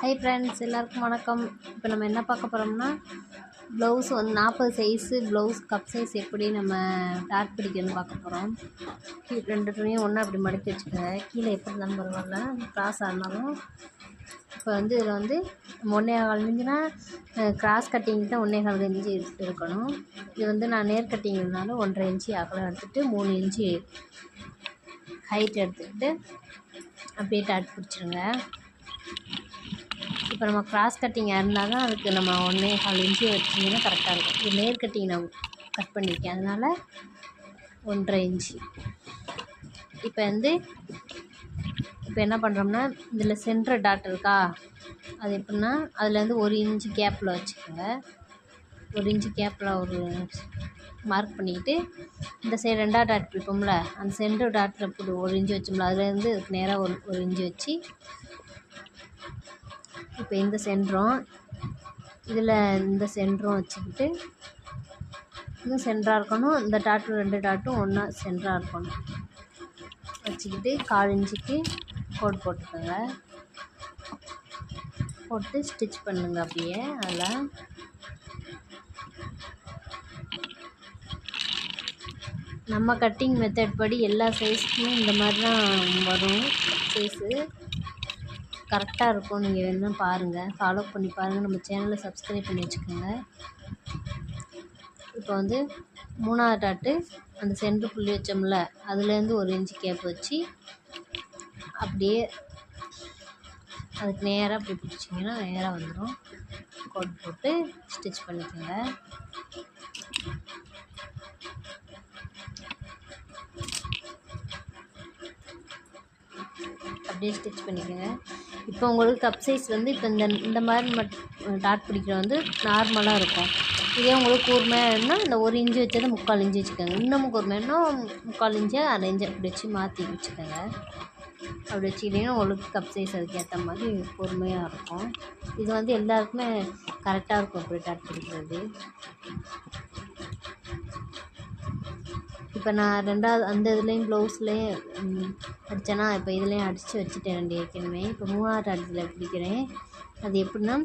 Hi friends எல்லாருக்கும் வணக்கம். இப்போ நம்ம என்ன பார்க்க போகிறோம்னா ப்ளவுஸ் வந்து நாற்பது சைஸு ப்ளவுஸ் கப் சைஸ் எப்படி நம்ம டாட் பிடிக்கணும்னு பார்க்க போகிறோம் கீழே ரெண்டு துணியும் ஒன்றா அப்படி மடித்து வச்சுக்கோங்க. கீழே எப்படி இருந்தாலும் பரவாயில்ல. கிராஸ் ஆனாலும் இப்போ வந்து இதில் வந்து ஒன்றே கால் இன்ச்சுனா கிராஸ் கட்டிங் தான் ஒன்றே கால் இன்ச்சு இருக்கணும். இது வந்து நான் நேர் கட்டிங் இருந்தாலும் ஒன்றரை இன்ச்சு அகலம் எடுத்துகிட்டு மூணு இன்ச்சு ஹைட் எடுத்துக்கிட்டு அப்படியே டாட் பிடிச்சிருங்க. இப்போ நம்ம கிராஸ் கட்டிங்காக இருந்தால் தான் அதுக்கு நம்ம ஒன்றே கால் இன்ச்சு வச்சிங்கன்னா கரெக்டாக இருக்கும். இது நேர் கட்டிங் நான் கட் பண்ணியிருக்கேன் அதனால் ஒன்றரை இன்ச்சு இப்போ வந்து இப்போ என்ன பண்ணுறோம்னா இதில் சென்டர் டாட் இருக்கா? அது எப்படின்னா அதுலேருந்து ஒரு இன்ச்சு கேப்பில் வச்சுக்கோங்க. ஒரு இன்ச்சு கேப்பில் ஒரு மார்க் பண்ணிக்கிட்டு இந்த சைடு ரெண்டாவது டாட் பிடிப்போம்ல அந்த சென்டர் டாட்டில் போட்டு ஒரு இன்ச்சு வச்சோம்ல அதுலேருந்து நேராக ஒரு ஒரு இன்ச்சு வச்சு இப்போ இந்த சென்ட்ரும் இதில் இந்த சென்ட்ரும் வச்சுக்கிட்டு இன்னும் சென்டராக இருக்கணும் இந்த டாட்டும் ரெண்டு டாட்டும் ஒன்றா சென்டராக இருக்கணும். வச்சுக்கிட்டு கால் இன்ச்சுக்கு கோட் போட்டுக்கோங்க. போட்டு ஸ்டிச் பண்ணுங்க அப்படியே அதில். நம்ம கட்டிங் மெத்தட் படி எல்லா சைஸ்க்குமே இந்த மாதிரி தான் வரும் சைஸு கரெக்டாக இருக்கும். நீங்கள் வேணும்னா பாருங்கள் ஃபாலோ பண்ணி பாருங்கள் நம்ம சேனலை சப்ஸ்கிரைப் பண்ணி வச்சுக்கோங்க. இப்போ வந்து மூணாவது டாட்டு அந்த சென்ட்ரு புள்ளி வச்சோம்ல அதுலேருந்து ஒரு இன்ச்சு கேப் வச்சு அப்படியே அதுக்கு நேராக அப்படி பிடிச்சிங்கன்னா நேராக வந்துடும் கோட் போட்டு ஸ்டிச் பண்ணிக்கோங்க. அப்படியே ஸ்டிச் பண்ணிக்கோங்க. இப்போ உங்களுக்கு கப் சைஸ் வந்து இப்போ இந்த இந்த மாதிரி மட் டாட் பிடிக்கிற வந்து நார்மலாக இருக்கும். இதே உங்களுக்கு கூர்மையாக இருந்தால் இந்த ஒரு இன்ச்சு வச்சதை முக்கால் இன்ச்சு வச்சுக்கோங்க. இன்னமும் கூர்மையானா முக்கால் இன்ச்சு அரை இன்ச்சு அப்படி வச்சு மாற்றி வச்சுக்கோங்க. அப்படி வச்சுக்கிட்டிங்கன்னா உங்களுக்கு கப் சைஸ் அதுக்கேற்ற மாதிரி பொறுமையாக இருக்கும். இது வந்து எல்லாருக்குமே கரெக்டாக இருக்கும் இப்படி டாட் பிடிக்கிறது. இப்போ நான் ரெண்டாவது அந்த இதுலேயும் ப்ளவுஸ்லேயும் அடித்தேன்னா இப்போ இதுலேயும் அடித்து வச்சுட்டேன் ரெண்டு ஏற்கனவே. இப்போ மூணாவது டாட்டில் பிடிக்கிறேன். அது எப்படின்னா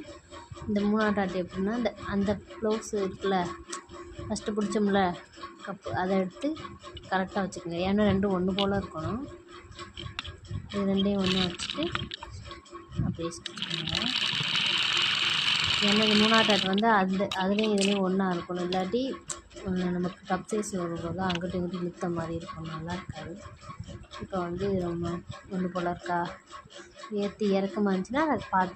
இந்த மூணாவது ஆட்டு எப்படின்னா இந்த அந்த ப்ளவுஸ் இருக்குல்ல ஃபஸ்ட்டு பிடிச்சோம்ல கப்பு அதை எடுத்து கரெக்டாக வச்சுக்கோங்க. ஏன்னா ரெண்டும் ஒன்று போல் இருக்கணும். இது ரெண்டையும் ஒன்றா வச்சுட்டு அப்படியே ஸ்டிச் ஏன்னா இந்த மூணாவது ஆட்டு வந்து அந்த அதுலேயும் இதுலேயும் ஒன்றா இருக்கணும். இல்லாட்டி நமக்கு கப் சைஸ் வரும்போது அங்கிட்டு இங்கிட்டு இழுத்த மாதிரி இருக்கும் நல்லா இருக்காது. இப்போ வந்து ரொம்ப ஒன்று போல் இருக்கா? ஏற்றி இறக்கமா இருந்துச்சுன்னா அதை பார்த்து